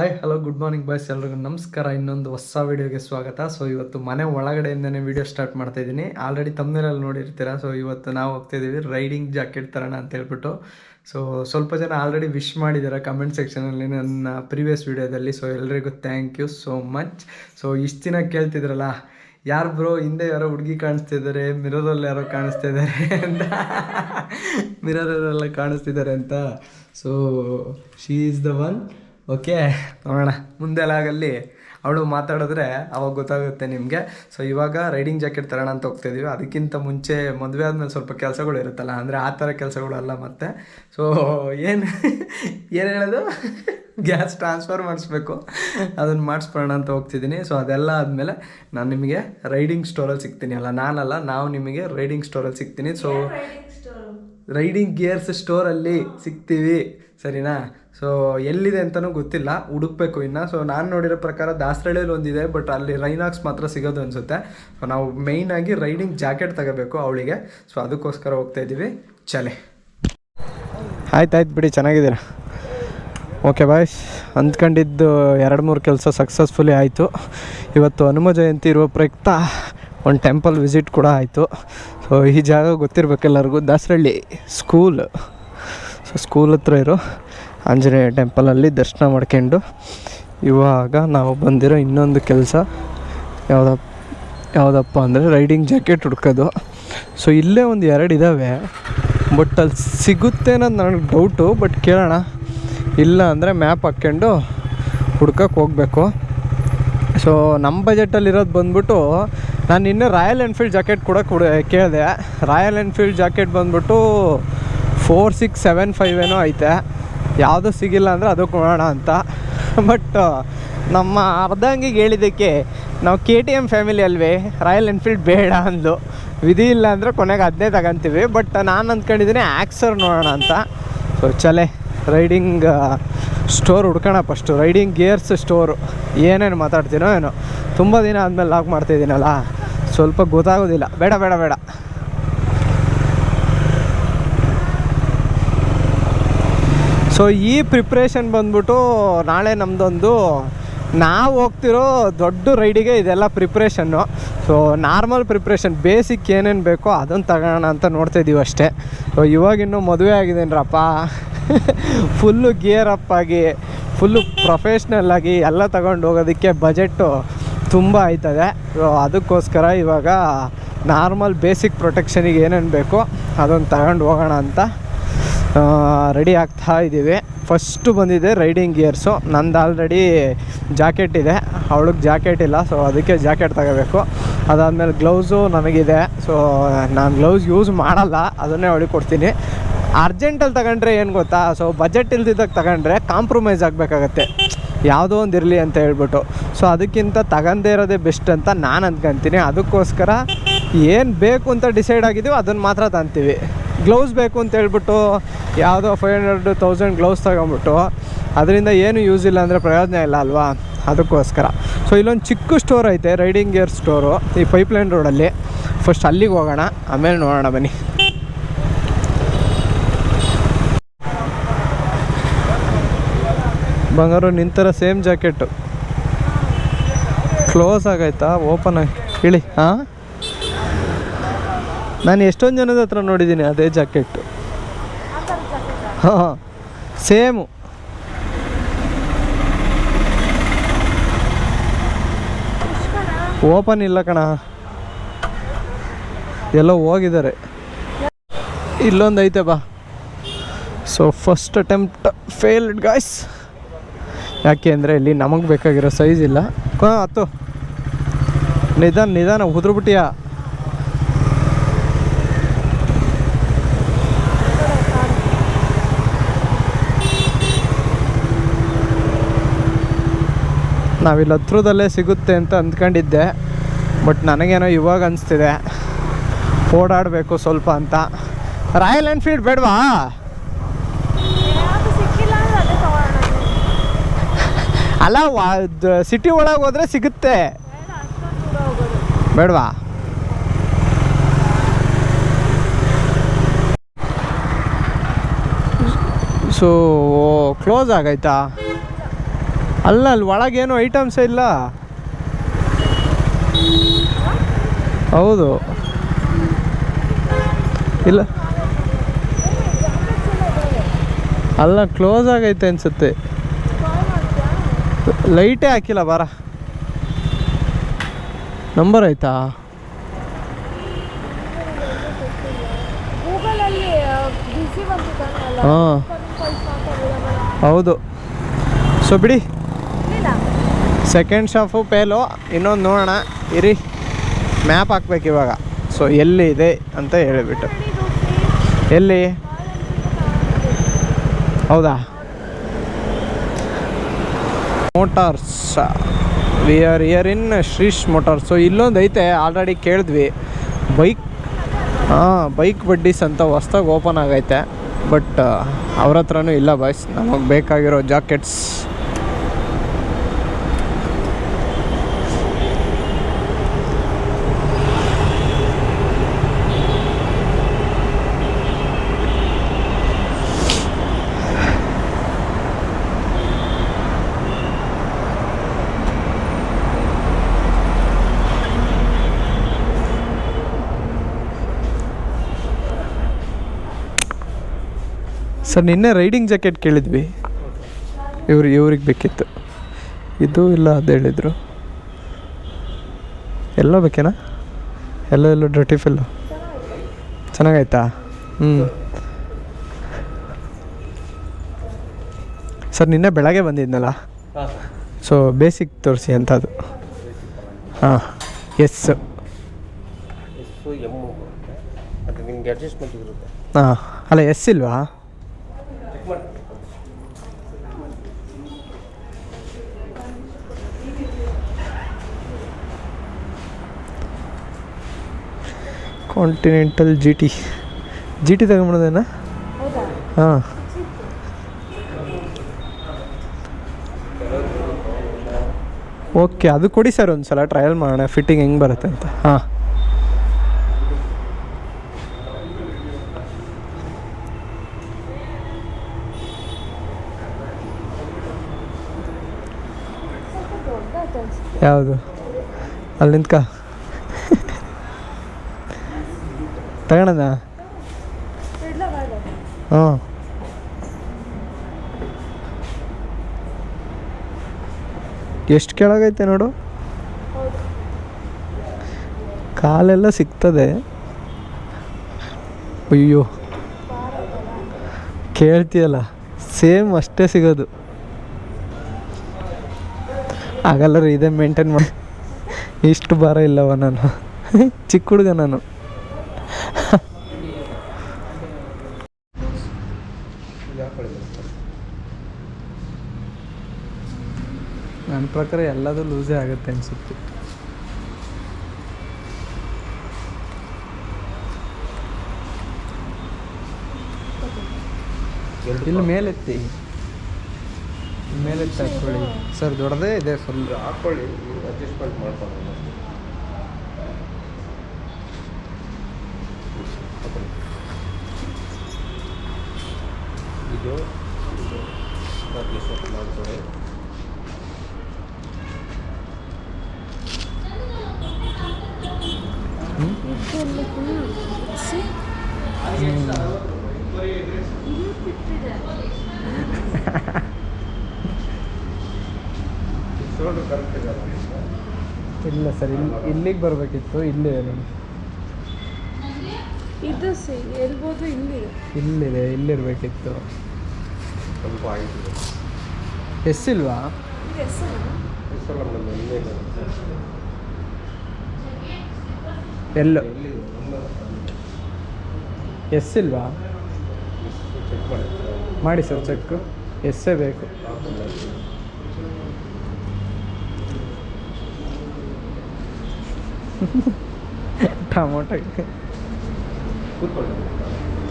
Hi hello good morning boys ಎಲ್ರಿಗೂ ನಮಸ್ಕಾರ. ಇನ್ನೊಂದು ಹೊಸ ವೀಡಿಯೋಗೆ ಸ್ವಾಗತ. ಸೊ ಇವತ್ತು ಮನೆ ಒಳಗಡೆಯಿಂದನೇ ವೀಡಿಯೋ ಸ್ಟಾರ್ಟ್ ಮಾಡ್ತಾ ಇದ್ದೀನಿ. ಆಲ್ರೆಡಿ ತಮ್ಮನೇಲಿ ನೋಡಿರ್ತೀರ? ಸೊ ಇವತ್ತು ನಾವು ಹೋಗ್ತಿದ್ದೀವಿ ರೈಡಿಂಗ್ ಜಾಕೆಟ್ ತರೋಣ ಅಂತ ಹೇಳ್ಬಿಟ್ಟು. ಸೊ ಸ್ವಲ್ಪ ಜನ ಆಲ್ರೆಡಿ ವಿಶ್ ಮಾಡಿದ್ದಾರೆ ಕಮೆಂಟ್ ಸೆಕ್ಷನಲ್ಲಿ ನನ್ನ ಪ್ರೀವಿಯಸ್ ವೀಡಿಯೋದಲ್ಲಿ ಸೊ ಎಲ್ರಿಗೂ thank you so much so ಇಷ್ಟು ದಿನ ಕೇಳ್ತಿದ್ರಲ್ಲ, ಯಾರು ಬ್ರೋ ಹಿಂದೆ ಯಾರೋ ಹುಡುಗಿ ಕಾಣಿಸ್ತಿದ್ದಾರೆ ಮಿರರಲ್ಲಿ ಯಾರೋ ಕಾಣಿಸ್ತಿದ್ದಾರೆ ಅಂತ. ಮಿರರಲ್ಲೆಲ್ಲ ಕಾಣಿಸ್ತಿದ್ದಾರೆ ಅಂತ. So she is the one okay ನೋಡೋಣ. ಮುಂದೆ ಲಾಗಲ್ಲಿ ಅವಳು ಮಾತಾಡಿದ್ರೆ ಅವಾಗ ಗೊತ್ತಾಗುತ್ತೆ ನಿಮಗೆ. ಸೊ ಇವಾಗ ರೈಡಿಂಗ್ ಜಾಕೆಟ್ ತರೋಣ ಅಂತ ಹೋಗ್ತಾಯಿದ್ದೀವಿ ಅದಕ್ಕಿಂತ ಮುಂಚೆ ಮದುವೆ ಆದಮೇಲೆ ಸ್ವಲ್ಪ ಕೆಲಸಗಳು ಇರುತ್ತಲ್ಲ ಅಂದರೆ ಆ ಥರ ಕೆಲಸಗಳಲ್ಲ ಮತ್ತೆ. ಸೊ ಏನು ಏನು ಹೇಳೋದು? ಗ್ಯಾಸ್ ಟ್ರಾನ್ಸ್ಫರ್ ಮಾಡಿಸ್ಬೇಕು. ಅದನ್ನು ಮಾಡಿಸ್ಬೋಣ ಅಂತ ಹೋಗ್ತಿದ್ದೀನಿ. ಸೊ ಅದೆಲ್ಲ ಆದಮೇಲೆ ನಾನು ನಿಮಗೆ ರೈಡಿಂಗ್ ಸ್ಟೋರಲ್ಲಿ ಸಿಗ್ತೀನಿ ಅಲ್ಲ ನಾನಲ್ಲ ನಾವು ನಿಮಗೆ ರೈಡಿಂಗ್ ಸ್ಟೋರಲ್ಲಿ ಸಿಗ್ತೀನಿ. ಸೊ ರೈಡಿಂಗ್ ಗೇರ್ಸ್ ಸ್ಟೋರಲ್ಲಿ ಸಿಗ್ತೀವಿ. ಸರಿನಾ? ಸೊ ಎಲ್ಲಿದೆ ಅಂತಲೂ ಗೊತ್ತಿಲ್ಲ ಹುಡುಕ್ಬೇಕು ಇನ್ನು ಸೊ ನಾನು ನೋಡಿರೋ ಪ್ರಕಾರ ದಾಸರಳ್ಳಿಯಲ್ಲಿ ಒಂದಿದೆ ಬಟ್ ಅಲ್ಲಿ ರೈನಾಕ್ಸ್ ಮಾತ್ರ ಸಿಗೋದು ಅನಿಸುತ್ತೆ. ಸೊ ನಾವು ಮೇಯ್ನಾಗಿ ರೈಡಿಂಗ್ ಜಾಕೆಟ್ ತಗೋಬೇಕು ಅವಳಿಗೆ. ಸೊ ಅದಕ್ಕೋಸ್ಕರ ಹೋಗ್ತಾ ಇದ್ದೀವಿ ಚಲೆ. ಆಯ್ತು ಆಯ್ತು ಬಿಡಿ, ಚೆನ್ನಾಗಿದ್ದೀರಾ? ಓಕೆ ಬಾಯ್ಸ್ ಅಂದ್ಕೊಂಡಿದ್ದು ಎರಡು ಮೂರು ಕೆಲಸ ಸಕ್ಸಸ್ಫುಲಿ ಆಯಿತು. ಇವತ್ತು ಹನುಮ ಜಯಂತಿ ಇರುವ ಪ್ರಯುಕ್ತ ಒಂದು ಟೆಂಪಲ್ ವಿಸಿಟ್ ಕೂಡ ಆಯಿತು. ಸೊ ಈ ಜಾಗ ಗೊತ್ತಿರಬೇಕು ಎಲ್ಲರಿಗೂ. ದಾಸರಳ್ಳಿ ಸ್ಕೂಲ್ ಸೊ ಸ್ಕೂಲ್ ಹತ್ರ ಇರೋ. ಆಂಜನೇಯ ಟೆಂಪಲಲ್ಲಿ ದರ್ಶನ ಮಾಡ್ಕೊಂಡು ಇವಾಗ ನಾವು ಬಂದಿರೋ ಇನ್ನೊಂದು ಕೆಲಸ ಯಾವುದಪ್ಪ ಯಾವುದಪ್ಪ ಅಂದರೆ ರೈಡಿಂಗ್ ಜಾಕೆಟ್ ಹುಡ್ಕೋದು ಸೊ ಇಲ್ಲೇ ಒಂದು ಎರಡು ಇದ್ದಾವೆ ಬಟ್ ಅಲ್ಲಿ ಸಿಗುತ್ತೆ ಅನ್ನೋದು ನನಗೆ ಡೌಟು ಬಟ್ ಕೇಳೋಣ. ಇಲ್ಲ ಅಂದರೆ ಮ್ಯಾಪ್ ಹಾಕ್ಕೊಂಡು ಹುಡ್ಕಕ್ಕೆ ಹೋಗಬೇಕು. ಸೊ ನಮ್ಮ ಬಜೆಟಲ್ಲಿರೋದು ಬಂದ್ಬಿಟ್ಟು ನಾನು ಇನ್ನೂ ರಾಯಲ್ ಎನ್ಫೀಲ್ಡ್ ಜಾಕೆಟ್ ಕೂಡ ಕೊಡ, ಕೇಳಿದೆ. ರಾಯಲ್ ಎನ್ಫೀಲ್ಡ್ ಜಾಕೆಟ್ ಬಂದ್ಬಿಟ್ಟು ಫೋರ್ ಸಿಕ್ಸ್ ಸೆವೆನ್ ಫೈವ್ ಏನೋ ಐತೆ. ಯಾವುದೂ ಸಿಗಿಲ್ಲ ಅಂದರೆ ಅದು ಕೊಡೋಣ ಅಂತ. ಬಟ್ ನಮ್ಮ ಅರ್ಧಂಗಿಗೆ ಹೇಳಿದ್ದಕ್ಕೆ ನಾವು ಕೆ ಟಿ ಎಂ ಫ್ಯಾಮಿಲಿ ಅಲ್ವೇ ರಾಯಲ್ ಎನ್ಫೀಲ್ಡ್ ಬೇಡ ಅಂದು ವಿಧಿ ಇಲ್ಲ ಅಂದರೆ ಕೊನೆಗೆ ಅದನ್ನೇ ತಗೊಂತೀವಿ. ಬಟ್ ನಾನು ಅಂದ್ಕೊಂಡಿದ್ದೀನಿ ಆ್ಯಕ್ಸರ್ ನೋಡೋಣ ಅಂತ. ಸೊ ಚಲೆ ರೈಡಿಂಗ್ ಸ್ಟೋರ್ ಹುಡ್ಕೋಣ ಫಸ್ಟು ರೈಡಿಂಗ್ ಗೇರ್ಸ್ ಸ್ಟೋರು ಏನೇನು ಮಾತಾಡ್ತೀನೋ ಏನೋ. ತುಂಬ ದಿನ ಆದಮೇಲೆ ಲಾಕ್ ಮಾಡ್ತಾಯಿದ್ದೀನಲ್ಲ ಸ್ವಲ್ಪ ಗೊತ್ತಾಗೋದಿಲ್ಲ. ಬೇಡ ಬೇಡ ಬೇಡ. ಸೊ ಈ ಪ್ರಿಪ್ರೇಷನ್ ಬಂದ್ಬಿಟ್ಟು ನಾಳೆ ನಮ್ಮದೊಂದು ನಾವು ಹೋಗ್ತಿರೋ ದೊಡ್ಡ ರೈಡಿಗೆ ಇದೆಲ್ಲ preparation so normal preparation basic ಏನೇನು ಬೇಕೋ ಅದನ್ನು ತಗೋಣ ಅಂತ ನೋಡ್ತಾ ಇದ್ದೀವಿ ಅಷ್ಟೇ. ಸೊ ಇವಾಗಿನ್ನೂ ಮದುವೆ ಆಗಿದ್ದೀನಿರಪ್ಪ ಫುಲ್ಲು ಗಿಯರ್ ಅಪ್ ಆಗಿ ಫುಲ್ಲು ಪ್ರೊಫೆಷ್ನಲ್ ಆಗಿ ಎಲ್ಲ ತಗೊಂಡು ಹೋಗೋದಕ್ಕೆ ಬಜೆಟ್ಟು ತುಂಬ ಆಯ್ತದೆ. ಸೊ ಅದಕ್ಕೋಸ್ಕರ ಇವಾಗ ನಾರ್ಮಲ್ ಬೇಸಿಕ್ ಪ್ರೊಟೆಕ್ಷನಿಗೆ ಏನೇನು ಬೇಕೋ ಅದನ್ನು ತಗೊಂಡು ಹೋಗೋಣ ಅಂತ ರೆಡಿ ಆಗ್ತಾ ಇದ್ದೀವಿ. ಫಸ್ಟು ಬಂದಿದೆ ರೈಡಿಂಗ್ ಗಿಯರ್ಸು ನಂದು ಆಲ್ರೆಡಿ ಜಾಕೆಟ್ ಇದೆ. ಅವಳಿಗೆ ಜಾಕೆಟ್ ಇಲ್ಲ ಸೊ ಅದಕ್ಕೆ ಜಾಕೆಟ್ ತಗೋಬೇಕು. ಅದಾದಮೇಲೆ ಗ್ಲೌಸು ನನಗಿದೆ ಸೊ ನಾನು ಗ್ಲೌಸ್ ಯೂಸ್ ಮಾಡಲ್ಲ, ಅದನ್ನೇ ಅವಳಿಗೆ ಕೊಡ್ತೀನಿ. ಅರ್ಜೆಂಟಲ್ಲಿ ತಗೊಂಡ್ರೆ ಏನು ಗೊತ್ತಾ? ಸೊ ಬಜೆಟ್ ಇಲ್ದಿದ್ದಾಗ ತಗೊಂಡ್ರೆ ಕಾಂಪ್ರಮೈಸ್ ಆಗಬೇಕಾಗತ್ತೆ. ಯಾವುದೋ ಒಂದು ಇರಲಿ ಅಂತ ಹೇಳ್ಬಿಟ್ಟು. ಸೊ ಅದಕ್ಕಿಂತ ತಗೊಂಡೇ ಇರೋದೇ ಬೆಸ್ಟ್ ಅಂತ ನಾನು ಅಂದ್ಕೊಂತೀನಿ ಅದಕ್ಕೋಸ್ಕರ ಏನು ಬೇಕು ಅಂತ ಡಿಸೈಡ್ ಆಗಿದ್ದೀವಿ ಅದನ್ನು ಮಾತ್ರ ತಂತೀವಿ. ಗ್ಲೌಸ್ ಬೇಕು ಅಂತ ಹೇಳ್ಬಿಟ್ಟು ಯಾವುದೋ ಫೈವ್ ಹಂಡ್ರೆಡ್ ತೌಸಂಡ್ ಗ್ಲೌಸ್ ತಗೊಂಬಿಟ್ಟು ಅದರಿಂದ ಏನು ಯೂಸ್ ಇಲ್ಲ ಅಂದರೆ ಪ್ರಯೋಜನ ಇಲ್ಲ ಅಲ್ವಾ? ಅದಕ್ಕೋಸ್ಕರ. ಸೊ ಇಲ್ಲೊಂದು ಚಿಕ್ಕ ಸ್ಟೋರ್ ಐತೆ ರೈಡಿಂಗ್ ಗೇರ್ ಸ್ಟೋರು ಈ ಪೈಪ್ಲೈನ್ ರೋಡಲ್ಲಿ ಫಸ್ಟ್ ಅಲ್ಲಿಗೆ ಹೋಗೋಣ, ಆಮೇಲೆ ನೋಡೋಣ ಬನ್ನಿ. ಬಂಗಾರು ನಿಂತರ ಸೇಮ್ ಜಾಕೆಟು ಕ್ಲೋಸ್ ಆಗೈತಾ? ಓಪನ್ ಆಗಿ ಹೇಳಿ ಹಾಂ? ನಾನು ಎಷ್ಟೊಂದು ಜನದ ಹತ್ರ ನೋಡಿದ್ದೀನಿ ಅದೇ ಜಾಕೆಟ್ಟು ಹಾಂ ಸೇಮು. ಓಪನ್ ಇಲ್ಲ ಕಣ. ಎಲ್ಲ ಹೋಗಿದ್ದಾರೆ. ಇಲ್ಲೊಂದು ಐತೆ ಬಾ. So first attempt failed guys ಯಾಕೆ ಅಂದರೆ ಇಲ್ಲಿ ನಮಗೆ ಬೇಕಾಗಿರೋ ಸೈಜ್ ಇಲ್ಲ. ಹತ್ತು. ನಿಧಾನ ನಿಧಾನ ಉದ್ರುಬಿಟ್ಟಿಯಾ? ನಾವಿಲ್ಲಿ ಹತ್ರದಲ್ಲೇ ಸಿಗುತ್ತೆ ಅಂತ ಅಂದ್ಕೊಂಡಿದ್ದೆ. ಬಟ್ ನನಗೇನೋ ಇವಾಗ ಅನಿಸ್ತಿದೆ. ಓಡಾಡಬೇಕು ಸ್ವಲ್ಪ ಅಂತ. ರಾಯಲ್ ಎನ್ಫೀಲ್ಡ್ ಬೇಡವಾ? ಅಲ್ಲ ಸಿಟಿ ಒಳಗೆ ಹೋದರೆ ಸಿಗುತ್ತೆ. ಬೇಡವಾ? ಸೊ ಕ್ಲೋಸ್ ಆಗೈತಾ ಅಲ್ಲ ಅಲ್ಲಿ ಒಳಗೇನು ಐಟಮ್ಸೇ ಇಲ್ಲ. ಹೌದು. ಇಲ್ಲ. ಅಲ್ಲ ಕ್ಲೋಸ್ ಆಗೈತೆ ಅನ್ಸುತ್ತೆ. ಲೈಟೇ ಹಾಕಿಲ್ಲ ಬಾರ. ನಂಬರ್ ಆಯ್ತಾ? ಹಾಂ. ಹೌದು. ಸೊ ಬಿಡಿ. ಸೆಕೆಂಡ್ ಶಾಫು ಪೇಲು ಇನ್ನೊಂದು ನೋಡೋಣ. ಇರಿ ಮ್ಯಾಪ್ ಹಾಕ್ಬೇಕು ಇವಾಗ. ಸೊ ಎಲ್ಲಿ ಇದೆ ಅಂತ ಹೇಳಿಬಿಟ್ಟು. ಎಲ್ಲಿ? ಹೌದಾ? Motors we are here in Shrish motors so ಇಲ್ಲೊಂದು ಐತೆ ಆಲ್ರೆಡಿ ಕೇಳಿದ್ವಿ. ಬೈಕ್ ಹಾಂ ಬೈಕ್ ಬಡ್ಡೀಸ್ ಅಂತ ಹೊಸ್ದಾಗಿ ಓಪನ್ ಆಗೈತೆ. ಬಟ್ ಅವ್ರ ಹತ್ರನೂ ಇಲ್ಲ ಬಾಯ್ಸ್ ನಮಗೆ ಬೇಕಾಗಿರೋ ಜಾಕೆಟ್ಸ್ ಸರ್ ನಿನ್ನೆ ರೈಡಿಂಗ್ ಜಾಕೆಟ್ ಕೇಳಿದ್ವಿ. ಇವ್ರು ಇವ್ರಿಗೆ ಬೇಕಿತ್ತು. ಇದು ಇಲ್ಲ ಅದು ಹೇಳಿದರು. ಎಲ್ಲ ಬೇಕೇನಾ? ಎಲ್ಲೋ ಎಲ್ಲೋ ಡರ್ಟಿ ಫಿಲ್ಲು ಚೆನ್ನಾಗಾಯ್ತಾ? ಹ್ಞೂ ಸರ್ ನಿನ್ನೆ ಬೆಳಗ್ಗೆ ಬಂದಿದ್ನಲ್ಲ? ಸೊ ಬೇಸಿಕ್ ತೋರಿಸಿ ಅಂತ ಅದು ಹಾಂ ಎಸ್ ಹಾಂ. ಅಲ್ಲ ಎಸ್ ಇಲ್ವಾ? Continental G T G T ತಗೊಂಬಿಡೋದೇನ ಹೌದಾ? ಹಾಂ. ಓಕೆ ಅದು ಕೊಡಿ ಸರ್ ಒಂದು ಸಲ ಟ್ರಯಲ್ ಮಾಡೋಣ ಫಿಟ್ಟಿಂಗ್ ಹೆಂಗೆ ಬರುತ್ತೆ ಅಂತ. ಹಾಂ. ಯಾವುದು? ಅಲ್ಲಿ ನಿಂತ್ಕ ತಗೊಳದ ಇಡ್ಲ ಬೇಡ ಹಾಂ ಎಷ್ಟು ಕೆಳಗೈತೆ ನೋಡು? ಕಾಲೆಲ್ಲ ಸಿಗ್ತದೆ. ಅಯ್ಯೋ. ಕೇಳ್ತೀಯಲ್ಲ? ಸೇಮ್ ಅಷ್ಟೇ ಸಿಗೋದು. ಆಗಲ್ಲ ರೀ ಇದೇ ಮೇಂಟೈನ್ ಮಾಡಿ ಇಷ್ಟು ಭಾರ ಇಲ್ಲವ ನಾನು. ಚಿಕ್ಕ ಹುಡುಗ ನಾನು. ನನ್ನ ಪ್ರಕಾರ ಎಲ್ಲದೂ ಲೂಸೇ ಆಗುತ್ತೆ ಅನಿಸುತ್ತೆ. ಇಲ್ಲಿ ಮೇಲೆತ್ತಿ. ಮೇಲೆತ್ತಿ ಹಾಕ್ಕೊಳ್ಳಿ. ಸರ್ ದೊಡ್ಡದೇ ಇದೆ ಫುಲ್ ಹಾಕೊಳ್ಳಿ ಹಾಕ್ಕೊಳ್ಳಿ ಅಡ್ಜಸ್ಟ್ಮೆಂಟ್ ಮಾಡ್ಕೊಳ್ಳಿ. ಇದು. ಮಾಡ್ತಾರೆ ಇಲ್ಲ ಸರ್ ಇಲ್ಲಿ ಇಲ್ಲಿಗೆ ಬರಬೇಕಿತ್ತು ಇಲ್ಲೇ ಇದು ಸಿ ಎಲ್ಬೋದು ಇಲ್ಲಿ ಇಲ್ಲಿದೆ ಇಲ್ಲಿರಬೇಕಿತ್ತು. ಸ್ವಲ್ಪ ಆಗಿದೆ ಎಸ್ ಇಲ್ವಾ ಎಸ್ ಅಲ್ಲ ಮೇಡಮ್. ಎಲ್ಲೋ. ಎಸ್ಸಿಲ್ವಾ ಚೆಕ್ ಮಾಡಿ ಮಾಡಿ ಸರ್ ಚೆಕ್. ಎಸ್ಸೇ ಬೇಕು. ಟೊಮೊಟೊ. ಕೂತ್ಕೊಳ್ಳಿ.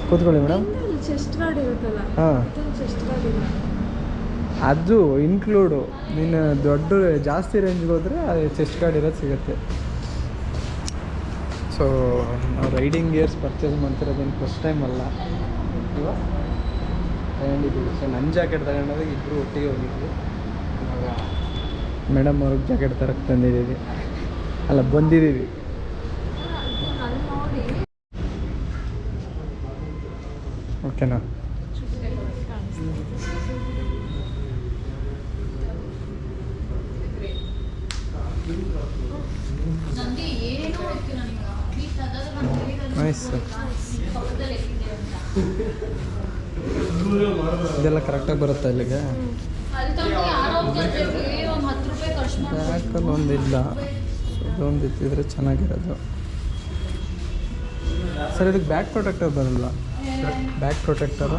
ಕೂತ್ಕೊಳ್ಳಿ ಮೇಡಮ್. ಚೆಸ್ಟ್ ಗಾರ್ಡ್ ಇರುತ್ತಲ್ಲ ಹಾಂ. ಅದು ಇನ್ಕ್ಲೂಡು ನೀನು ದೊಡ್ಡ ಜಾಸ್ತಿ ರೇಂಜ್ಗೆ ಹೋದರೆ ಚೆಸ್ಟ್ ಗಾರ್ಡ್ ಇರೋದು ಸಿಗುತ್ತೆ. ಸೊ ನಾವು ರೈಡಿಂಗ್ ಗೇರ್ಸ್ ಪರ್ಚೇಸ್ ಮಾಡ್ತಿರೋದೇನು ಫಸ್ಟ್ ಟೈಮ್ ಅಲ್ಲ. ತಗೊಂಡಿದ್ದೀವಿ. ಸೊ ನನ್ನ ಜಾಕೆಟ್ ತಗೊಂಡಾಗ ಇಬ್ಬರು ಒಟ್ಟಿಗೆ ಹೋಗಿದ್ವಿ. ಇವಾಗ ಮೇಡಮ್ ಅವ್ರಿಗೆ ಜಾಕೆಟ್ ತರಕ್ಕೆ ತಂದಿದ್ದೀವಿ. ಅಲ್ಲ, ಬಂದಿದ್ದೀವಿ. ಓಕೆನಾ ನೈಸ್ ಇದೆಲ್ಲ ಕರೆಕ್ಟಾಗಿ ಬರುತ್ತಾ ಇಲ್ಲಿಗೆ ಒಂದು ಬ್ಯಾಕಲ್ಲಿ ಒಂದಿಲ್ಲ ಇದೊಂದು ಇತ್ತಿದ್ರೆ ಚೆನ್ನಾಗಿರೋದು. ಸರ್ ಇದಕ್ಕೆ ಬ್ಯಾಕ್ ಪ್ರೊಟೆಕ್ಟರ್ ಬರಲ್ಲ. ಬ್ಯಾಕ್ ಪ್ರೊಟೆಕ್ಟರು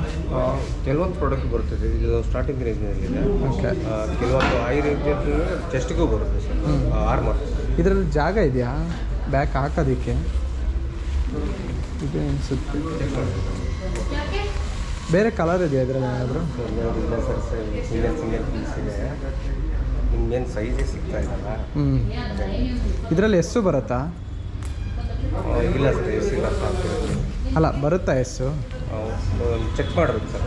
ಕೆಲವೊಂದು ಪ್ರಾಡಕ್ಟ್ ಬರುತ್ತೆ ಇದು ಸ್ಟಾರ್ಟಿಂಗ್ ರೇಂಜ್ನಲ್ಲಿದೆ ಓಕೆ ಕೆಲವೊಂದು ಐ ರೇಂಜ್ ಚೆಸ್ಟ್ಗೂ ಬರುತ್ತೆ ಸರ್. ಆರ್ಮರ್ ಇದರಲ್ಲಿ ಜಾಗ ಇದೆಯಾ? ಬ್ಯಾಕ್ ಹಾಕೋದಕ್ಕೆ? ಇದೆ ಅನಿಸುತ್ತೆ. ಬೇರೆ ಕಲರ್ ಇದೆಯಾ ಇದರಲ್ಲಿ ಏನಾದರೂ? ಇಲ್ಲ ಸರ್ ಸಿಂಗಲ್ ಸಿಂಗಲ್ ಪೀಸ್ ಇದೆ ನಿಮ್ಗೇನು ಸೈಜೇ ಸಿಗ್ತಾ ಇರಲ್ಲ ಹ್ಞೂ ಇದರಲ್ಲಿ ಎಸ್ಸು ಬರುತ್ತಾ? ಇಲ್ಲ ಸರ್ ಎಸ್ ಇಲ್ಲ ಅಲ್ಲ ಬರುತ್ತಾ ಎಸ್ಸು? ಚೆಕ್ ಮಾಡಬೇಕು ಸರ್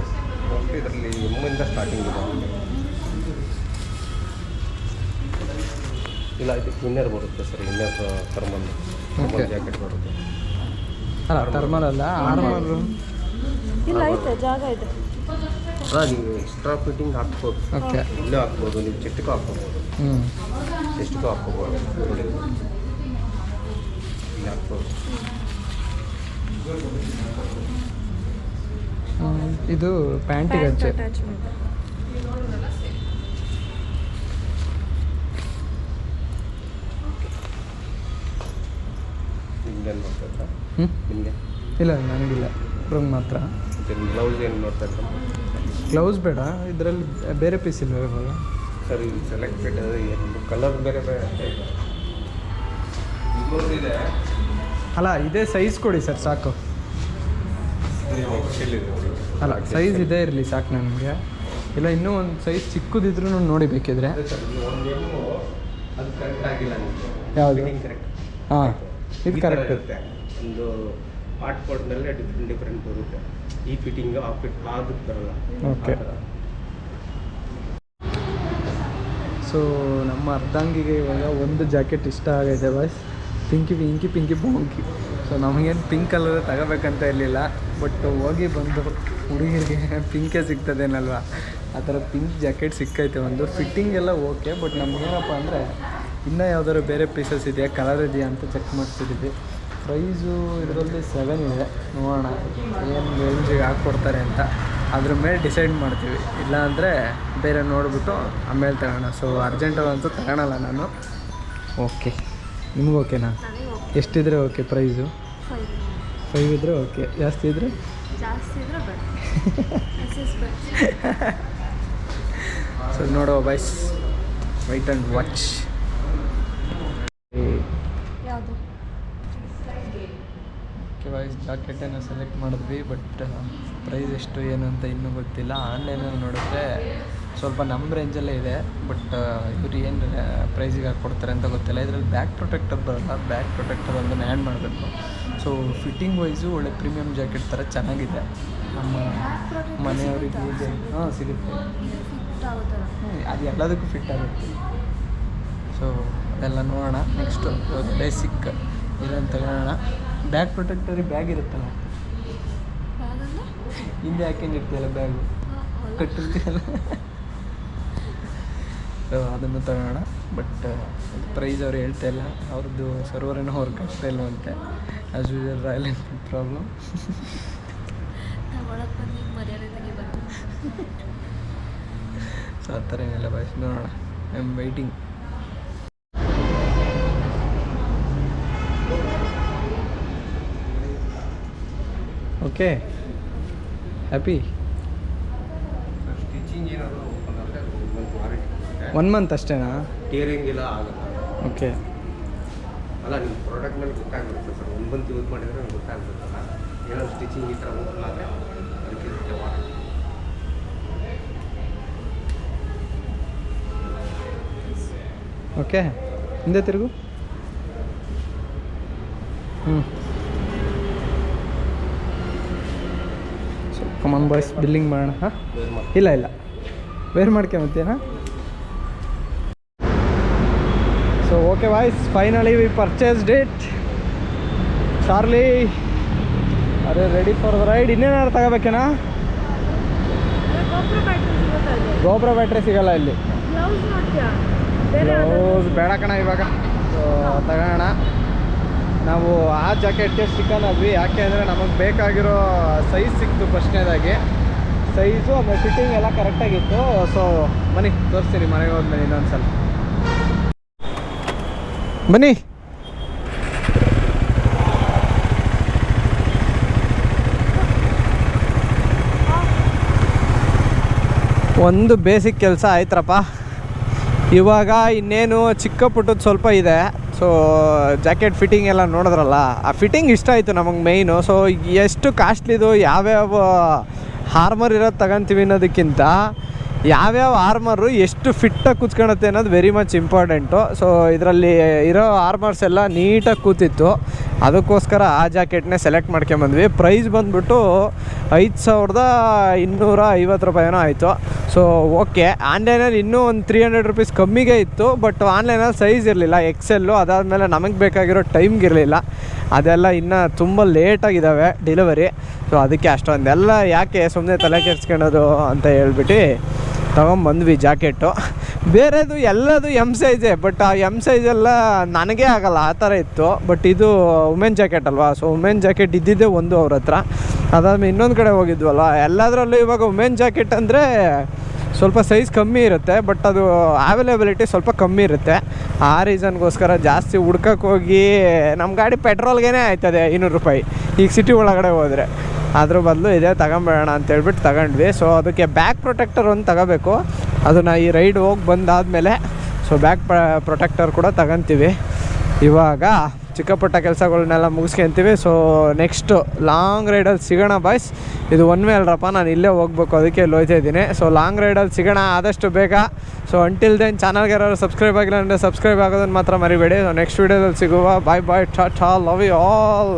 ಇದರಲ್ಲಿ ಎಮ್ಮಿಂದ ಸ್ಟಾರ್ಟಿಂಗ್ ಇದೆ ಇಲ್ಲ ಇದು ಇನ್ನರ್ ಬರುತ್ತೆ ಸರ್. ಇನ್ನರ್. ಥರ್ಮಲ್ ಜಾಕೆಟ್ ಬರುತ್ತೆ. ಅಲ್ಲ ಥರ್ಮಲ್ ಅಲ್ಲ? ಆರ್ಮರು ಇಲ್ಲ ಐತೆ ಜಾಗ ಇದೆ ನೀವು ಎಕ್ಸ್ಟ್ರಾ ಫಿಟ್ಟಿಂಗ್ ಹಾಕ್ಬೋದು. ಓಕೆ ಇಲ್ಲೇ ಹಾಕ್ಬೋದು ನೀವು ಚೆಸ್ಟ್ಗೂ ಹಾಕ್ಕೋಬೋದು ಹ್ಞೂ ಚೆಸ್ಟ್ಗೂ ಹಾಕ್ಕೋಬೋದು ನೋಡಿ ಇಲ್ಲಿ ಹಾಕ್ಬೋದು. ಇದು ಪ್ಯಾಂಟಿಗೆ ಹಚ್ಚೆ ಮಾಡ್ತಾ ಹ್ಞೂ ನಿಮಗೆ? ಇಲ್ಲ ನನಗಿಲ್ಲ ಬ್ರಂಗ್ ಮಾತ್ರ. ಬ್ಲೌಸ್ ಏನು ನೋಡ್ತಾ ಇರ್ತಾರೆ ಗ್ಲೌಸ್ ಬೇಡ ಇದರಲ್ಲಿ ಬೇರೆ ಪೀಸ್ ಇಲ್ವ ಇವಾಗ? ಸರ್ ಇದು ಸೆಲೆಕ್ಟೆಡ್ ಕಲರ್ ಬೇರೆ ಬೇರೆ ಇದೆ. ಅಲ್ಲ ಇದೇ ಸೈಜ್ ಕೊಡಿ ಸರ್ ಸಾಕು. ಅಲ್ಲ ಸೈಜ್ ಇದೇ ಇರಲಿ ಸಾಕು ನನಗೆ. ಇಲ್ಲ ಇನ್ನೂ ಒಂದು ಸೈಜ್ ಚಿಕ್ಕದಿದ್ರೂ ನೋಡಿ ಬೇಕಿದ್ರೆ. ಯಾವುದು? ಹಾಂ ಇದು ಕರೆಕ್ಟ್ ಇರುತ್ತೆ. ಒಂದು ಪಾರ್ಟ್ ಕೋಡ್ನಲ್ಲೇ ಡಿಫ್ರೆಂಟ್ ಡಿಫ್ರೆಂಟ್ ಬರುತ್ತೆ. ಈ ಫಿಟ್ಟಿಂಗ್ ಆ ಫಿಟ್ ಅದಕ್ಕೆ ಬರಲ್ಲ. ಆ ಸೊ ನಮ್ಮ ಅರ್ಧಾಂಗಿಗೆ ಇವಾಗ ಒಂದು ಜಾಕೆಟ್ ಇಷ್ಟ ಆಗೈತೆ ಬಾಯ್ಸ್ ಪಿಂಕಿ ಪಿಂಕಿ ಪಿಂಕಿ ಬೋಂಕಿ ಸೊ ನಮಗೇನು ಪಿಂಕ್ ಕಲರ್ ತಗೋಬೇಕಂತ ಇರಲಿಲ್ಲ. ಬಟ್ ಹೋಗಿ ಬಂದು ಹುಡುಗಿರಿಗೆ ಪಿಂಕೇ ಸಿಗ್ತದೇನಲ್ವಾ? ಆ ಥರ ಪಿಂಕ್ ಜಾಕೆಟ್ ಸಿಕ್ಕೈತೆ ಒಂದು. ಫಿಟ್ಟಿಂಗ್ ಎಲ್ಲ ಓಕೆ ಬಟ್ ನಮಗೇನಪ್ಪ ಅಂದರೆ ಇನ್ನೂ ಯಾವ್ದಾದ್ರು ಬೇರೆ ಪೀಸಸ್ ಇದೆಯಾ? ಕಲರ್ ಇದೆಯಾ ಅಂತ ಚೆಕ್ ಮಾಡ್ತಿದ್ದೀವಿ. ಪ್ರೈಸು ಇದರಲ್ಲಿ ಸೆವೆನ್ ಇದೆ. ನೋಡೋಣ ಏನು ರೇಂಜಿಗೆ ಹಾಕ್ಕೊಡ್ತಾರೆ ಅಂತ. ಅದ್ರ ಮೇಲೆ ಡಿಸೈಡ್ ಮಾಡ್ತೀವಿ. ಇಲ್ಲಾಂದರೆ ಬೇರೆ ನೋಡಿಬಿಟ್ಟು ಆಮೇಲೆ ತಗೋಣ. ಸೊ ಅರ್ಜೆಂಟಲ್ಲಂತೂ ತಗೊಳಲ್ಲ ನಾನು. ಓಕೆ ನಿಮ್ಗೆ ಓಕೆನಾ ಎಷ್ಟಿದ್ರೆ ಓಕೆ ಪ್ರೈಸು? ಫೈವ್ ಇದ್ರೆ ಇದ್ದರೆ ಓಕೆ ಜಾಸ್ತಿ ಇದ್ರೆ ಸೊ ನೋಡೋ ಬೈಸ್ ವೈಟ್ ಆ್ಯಂಡ್ ವಾಚ್ ಯಾವುದು ಓಕೆ ವೈಸ್ ಜಾಕೆಟನ್ನು ಸೆಲೆಕ್ಟ್ ಮಾಡಿದ್ವಿ ಬಟ್ ಪ್ರೈಸ್ ಎಷ್ಟು, ಏನು ಅಂತ ಇನ್ನೂ ಗೊತ್ತಿಲ್ಲ. ಆನ್ಲೈನಲ್ಲಿ ನೋಡಿದ್ರೆ ಸ್ವಲ್ಪ ನಮ್ಮ ರೇಂಜಲ್ಲೇ ಇದೆ ಬಟ್ ಇವ್ರು ಏನು ಪ್ರೈಸಿಗೆ ಹಾಕ್ಕೊಡ್ತಾರೆ ಅಂತ ಗೊತ್ತಿಲ್ಲ. ಇದರಲ್ಲಿ ಬ್ಯಾಕ್ ಪ್ರೊಟೆಕ್ಟರ್ ಬರಲ್ಲ ಬ್ಯಾಕ್ ಪ್ರೊಟೆಕ್ಟರ್ ಒಂದು ಆ್ಯಡ್ ಮಾಡಬೇಕು. ಸೊ ಫಿಟ್ಟಿಂಗ್ ವೈಸು ಒಳ್ಳೆ ಪ್ರೀಮಿಯಮ್ ಜಾಕೆಟ್ ಥರ ಚೆನ್ನಾಗಿದೆ. ನಮ್ಮ ಮನೆಯವರಿಗೆ ಹಾಂ, ಸಿಗುತ್ತೆ. ಅದು ಎಲ್ಲದಕ್ಕೂ ಫಿಟ್ ಆಗುತ್ತೆ. ಸೊ ಅದೆಲ್ಲ ನೋಡೋಣ. ನೆಕ್ಸ್ಟು ಬೇಸಿಕ್ ಇದನ್ನು ತಗೊಳ್ಳೋಣ ಬ್ಯಾಗ್ ಪ್ರೊಟೆಕ್ಟರಿ ಬ್ಯಾಗ್ ಇರುತ್ತಲ್ಲ? ಹಿಂದೆ ಹಾಕೊಂಡಿರ್ತೀಯಲ್ಲ ಬ್ಯಾಗು? ಬ್ಯಾಗ್ ಕಟ್ಟಿರ್ತೀಯಲ್ಲ? ಅದನ್ನು ತಗೋಣ. ಬಟ್ ಪ್ರೈಸ್ ಅವ್ರು ಹೇಳ್ತಾ ಇಲ್ಲ. ಅವ್ರದ್ದು ಸರ್ವರೇನೋ ವರ್ಕ್ ಇಲ್ಲ ಇಲ್ವಂತೆ as usual Royal Enfield problem so ಆ ಥರ ಏನಿಲ್ಲ ಬಾಯ್ಸ್ ನೋಡೋಣ. I am waiting okay. Happy ಏನಾದರೂ ಒನ್ ಮಂತ್ ಅಷ್ಟೇನಾ? ಟೀರಿಂಗ್ ಇಲ್ಲ ಆಗುತ್ತೆ. ಓಕೆ. ಅಲ್ಲ ನಿಮ್ಮ ಪ್ರಾಡಕ್ಟ್ ಮೇಲೆ ಗೊತ್ತಾಗ್ಬಿಡುತ್ತೆ ಸರ್. ಒಂದು ಬಂತು ಯೂಸ್ ಮಾಡಿದ್ರೆ ನಮ್ಗೆ ಗೊತ್ತಾಗ್ಬಿಡುತ್ತಲ್ಲ ಏನೋ ಸ್ಟಿಚಿಂಗ್ ಈ ಥರ ಹೋಗಲ್ಲ ಅದಕ್ಕೆ ಓಕೆ. ಹಿಂದೆ ತಿರುಗು. ಹ್ಞೂ ಕಮನ್ ಬಾಯ್ಸ್ ಬಿಲ್ಲಿಂಗ್ ಮಾಡೋಣ ಹಾಂ? ಇಲ್ಲ ಇಲ್ಲ. Wear ಮಾಡ್ಕೊಂಬತ್ತೀನಾ okay boys finally we purchase it Charlie are ready for the ride ಇನ್ನೇನಾದ್ರು ತಗೋಬೇಕೇನಾ? ಬ್ಯಾಟ್ರಿ ಗೋಬ್ರ ಬ್ಯಾಟ್ರಿ ಸಿಗಲ್ಲ ಇಲ್ಲಿ. ಬೇಡ ಕಣ ಇವಾಗ. ಸೊ ತಗೋಣ. ನಾವು ಆ ಜಾಕೆಟ್ಗೆ ಸ್ಟಿಕ್ಕನ್ ಆದ್ವಿ ಯಾಕೆ ಅಂದರೆ ನಮಗೆ ಬೇಕಾಗಿರೋ ಸೈಜ್ ಸಿಕ್ತು ಫಸ್ಟ್ನೇದಾಗಿ. ಸೈಜು ಆಮೇಲೆ ಫಿಟ್ಟಿಂಗ್ ಎಲ್ಲ ಕರೆಕ್ಟಾಗಿತ್ತು ಸೊ ಬನ್ನಿ, ತೋರಿಸ್ತೀನಿ, ಮನೆಗೆ ಹೋದ್ಮೇಲೆ ಇನ್ನೊಂದ್ಸಲ. ಬನ್ನಿ. ಒಂದು ಬೇಸಿಕ್ ಕೆಲಸ ಆಯ್ತ್ರಪ್ಪ. ಇವಾಗ ಇನ್ನೇನು ಚಿಕ್ಕ ಪುಟ್ಟದ್ದು ಸ್ವಲ್ಪ ಇದೆ. ಸೊ ಜಾಕೆಟ್ ಫಿಟ್ಟಿಂಗ್ ಎಲ್ಲ ನೋಡಿದ್ರಲ್ಲ, ಆ ಫಿಟ್ಟಿಂಗ್ ಇಷ್ಟ ಆಯಿತು ನಮಗೆ ಮೇಯ್ನು ಸೊ ಎಷ್ಟು ಕಾಸ್ಟ್ಲಿದು ಯಾವ್ಯಾವ ಹಾರ್ಮರ್ ಇರೋದು ತಗೊಂತೀವಿ ಅನ್ನೋದಕ್ಕಿಂತ ಯಾವ್ಯಾವ ಆರ್ಮರು ಎಷ್ಟು ಫಿಟ್ಟಾಗಿ ಕೂತ್ಕೊಳತ್ತೆ ಅನ್ನೋದು ವೆರಿ ಮಚ್ ಇಂಪಾರ್ಟೆಂಟು ಸೊ ಇದರಲ್ಲಿ ಇರೋ ಆರ್ಮರ್ಸ್ ಎಲ್ಲ ನೀಟಾಗಿ ಕೂತಿತ್ತು. ಅದಕ್ಕೋಸ್ಕರ ಆ ಜಾಕೆಟ್ನೇ ಸೆಲೆಕ್ಟ್ ಮಾಡ್ಕೊಂಬಂದ್ವಿ. ಪ್ರೈಸ್ ಬಂದ್ಬಿಟ್ಟು ಐದು ಸಾವಿರದ ಇನ್ನೂರ ಐವತ್ತು ರೂಪಾಯಿನೋ ಆಯಿತು. ಸೊ ಓಕೆ ಆನ್ಲೈನಲ್ಲಿ ಇನ್ನೂ ಒಂದು ತ್ರೀ ಹಂಡ್ರೆಡ್ ರುಪೀಸ್ ಕಮ್ಮಿಗೆ ಇತ್ತು ಬಟ್ ಆನ್ಲೈನಲ್ಲಿ ಸೈಜ್ ಇರಲಿಲ್ಲ. ಎಕ್ಸೆಲ್ಲು ಅದಾದಮೇಲೆ ನಮಗೆ ಬೇಕಾಗಿರೋ ಟೈಮ್ಗೆ ಇರಲಿಲ್ಲ. ಅದೆಲ್ಲ ಇನ್ನೂ ತುಂಬ ಲೇಟಾಗಿದ್ದಾವೆ ಡೆಲಿವರಿ ಸೊ ಅದಕ್ಕೆ ಅಷ್ಟೊಂದೆಲ್ಲ ಯಾಕೆ ಸುಮ್ಮನೆ ತಲೆ ಕೆಡ್ಸ್ಕೊಳೋದು ಅಂತ ಹೇಳ್ಬಿಟ್ಟು ತೊಗೊಂಬಂದ್ವಿ ಜಾಕೆಟು ಬೇರೆದು ಎಲ್ಲದು ಎಂ ಸೈಜೇ ಬಟ್ ಆ ಎಂ ಸೈಜೆಲ್ಲ ನನಗೆ ಆಗಲ್ಲ, ಆ ಥರ ಇತ್ತು. ಬಟ್ ಇದು ವುಮೆನ್ ಜಾಕೆಟ್ ಅಲ್ವಾ? ಸೊ ವುಮೆನ್ ಜಾಕೆಟ್ ಇದ್ದಿದ್ದೇ ಒಂದು ಅವ್ರ ಹತ್ರ. ಅದಾದ್ಮೇಲೆ ಇನ್ನೊಂದು ಕಡೆ ಹೋಗಿದ್ವಲ್ಲ, ಎಲ್ಲದರಲ್ಲೂ ಇವಾಗ ವುಮೆನ್ ಜಾಕೆಟ್ ಅಂದರೆ ಸ್ವಲ್ಪ ಸೈಜ್ ಕಮ್ಮಿ ಇರುತ್ತೆ ಬಟ್ ಅದು ಅವೈಲೇಬಿಲಿಟಿ ಸ್ವಲ್ಪ ಕಮ್ಮಿ ಇರುತ್ತೆ. ಆ ರೀಸನ್ಗೋಸ್ಕರ ಜಾಸ್ತಿ ಹುಡ್ಕಕ್ಕೆ ಹೋಗಿ ನಮ್ಮ ಗಾಡಿ ಪೆಟ್ರೋಲ್ಗೇ ಆಯ್ತದೆ ಇನ್ನೂರು ರೂಪಾಯಿ. ಈಗ ಸಿಟಿ ಒಳಗಡೆ ಹೋದರೆ. ಅದ್ರ ಬದಲು ಇದೇ ತಗೊಂಬೇಡೋಣ ಅಂತ ಹೇಳ್ಬಿಟ್ಟು ತಗೊಂಡ್ವಿ. ಸೊ ಅದಕ್ಕೆ ಬ್ಯಾಕ್ ಪ್ರೊಟೆಕ್ಟರ್ ಒಂದು ತಗೋಬೇಕು. ಅದನ್ನು ಈ ರೈಡ್ ಹೋಗಿ ಬಂದಾದಮೇಲೆ ಸೊ ಬ್ಯಾಕ್ ಪ್ರೊಟೆಕ್ಟರ್ ಕೂಡ ತಗೊಂತೀವಿ. ಇವಾಗ ಚಿಕ್ಕ ಪುಟ್ಟ ಕೆಲಸಗಳನ್ನೆಲ್ಲ ಮುಗಿಸ್ಕೊಂತೀವಿ ಸೊ ನೆಕ್ಸ್ಟು ಲಾಂಗ್ ರೈಡಲ್ಲಿ ಸಿಗೋಣ ಬಾಯ್ಸ್ ಇದು ಒನ್ ವೇ ಅಲ್ರಪ್ಪ, ನಾನು ಇಲ್ಲೇ ಹೋಗ್ಬೇಕು, ಅದಕ್ಕೆ ಇಲ್ಲಿ ಹೋಯ್ತಾ ಇದ್ದೀನಿ ಸೊ ಲಾಂಗ್ ರೈಡಲ್ಲಿ ಸಿಗೋಣ, ಆದಷ್ಟು ಬೇಗ. ಸೊ ಅಂಟಿಲ್ ದೆನ್ ಚಾನಲ್ಗೆ ಯಾರು ಸಬ್ಸ್ಕ್ರೈಬ್ ಆಗಿಲ್ಲ ಅಂದರೆ ಸಬ್ಸ್ಕ್ರೈಬ್ ಆಗೋದನ್ನು ಮಾತ್ರ ಮರಿಬೇಡಿ. ಸೊ ನೆಕ್ಸ್ಟ್ ವೀಡಿಯೋದಲ್ಲಿ ಸಿಗುವ. ಬಾಯ್ ಬಾಯ್ ಟಾ ಟಾ ಲವ್ ಯು ಆಲ್